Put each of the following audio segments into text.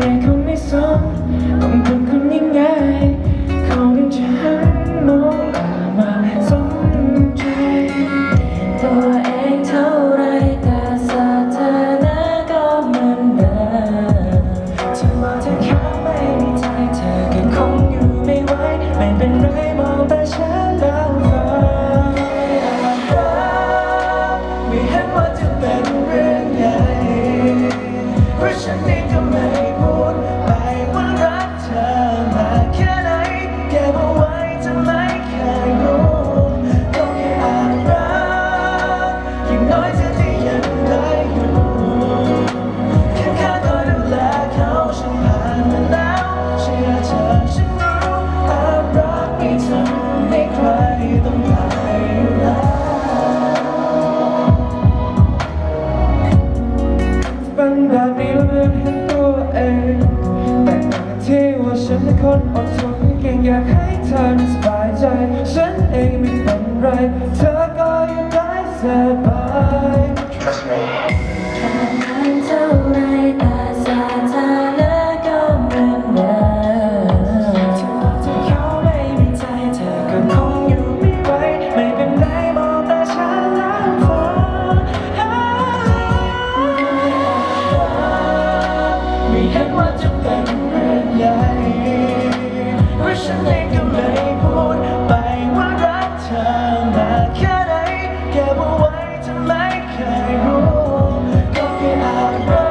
they call me son เพรา มันแบบนี้แล้วเริ่มเห็นตัวเองแต่ที่ว่าฉันเป็นคนอดทนเก่งอยากให้เธอสบายใจ ฉันเองไม่เป็นไรเธอ ก็ไม่พูดไปว่ารักเธอมาแค่ไหนเก็บเอาไว้จะไม่เคยรู้ ก็แค่อาจรั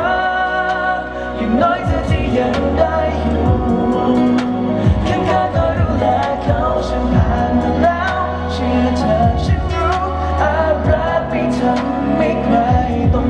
กอย่างน้อยเธอที่ยังได้อยู่แค่แค่คอยดูแลเขาฉันผ่านมาแล้วเชื่อเธอฉันรู้อารักไม่ทำให้ใครต้อง